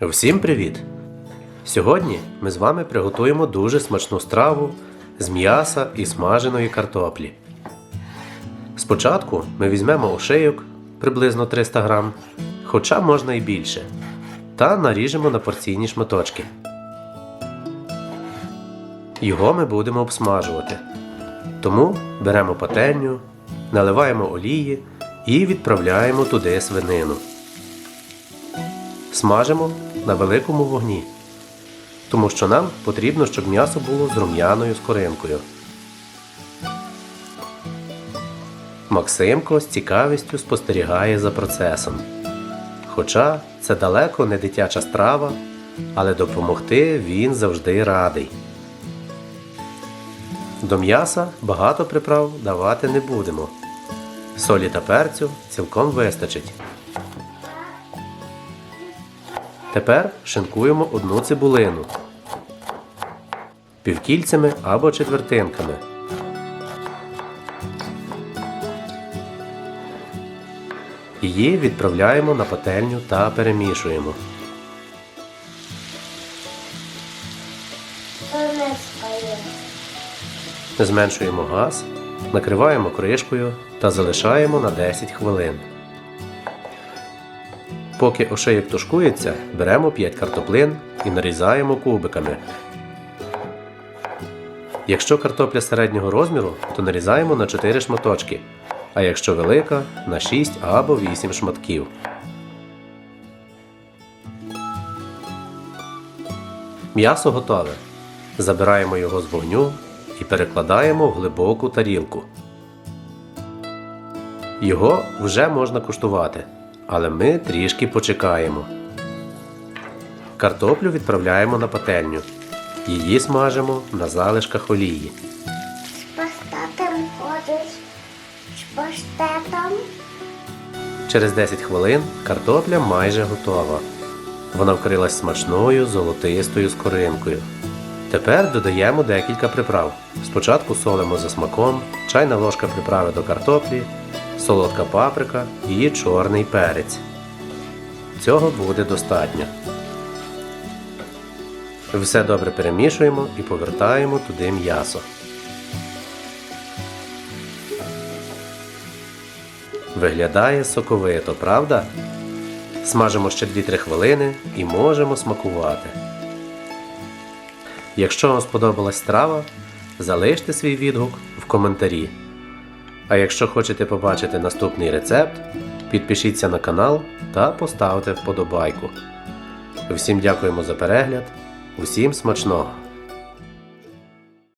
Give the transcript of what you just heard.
Всім привіт! Сьогодні ми з вами приготуємо дуже смачну страву з м'яса і смаженої картоплі. Спочатку ми візьмемо ошейок приблизно 300 грам, хоча можна і більше, та наріжемо на порційні шматочки. Його ми будемо обсмажувати. Тому беремо пательню, наливаємо олії і відправляємо туди свинину. Смажимо на великому вогні, тому що нам потрібно, щоб м'ясо було з рум'яною скоринкою. Максимко з цікавістю спостерігає за процесом. Хоча це далеко не дитяча страва, але допомогти він завжди радий. До м'яса багато приправ давати не будемо. Солі та перцю цілком вистачить. Тепер шинкуємо одну цибулину півкільцями або четвертинками. Її відправляємо на пательню та перемішуємо. Зменшуємо газ, накриваємо кришкою та залишаємо на 10 хвилин. Поки ошейок тушкується, беремо 5 картоплин і нарізаємо кубиками. Якщо картопля середнього розміру, то нарізаємо на 4 шматочки, а якщо велика на 6 або 8 шматків. М'ясо готове. Забираємо його з вогню і перекладаємо в глибоку тарілку. Його вже можна куштувати, але ми трішки почекаємо. Картоплю відправляємо на пательню. Її смажимо на залишках олії. З паштетом ходиш. З паштетом. Через 10 хвилин картопля майже готова. Вона вкрилась смачною золотистою скоринкою. Тепер додаємо декілька приправ. Спочатку солимо за смаком, чайна ложка приправи до картоплі, солодка паприка і чорний перець. Цього буде достатньо. Все добре перемішуємо і повертаємо туди м'ясо. Виглядає соковито, правда? Смажимо ще 2-3 хвилини і можемо смакувати. Якщо вам сподобалась страва, залиште свій відгук в коментарі. А якщо хочете побачити наступний рецепт, підпишіться на канал та поставте вподобайку. Всім дякуємо за перегляд, усім смачного!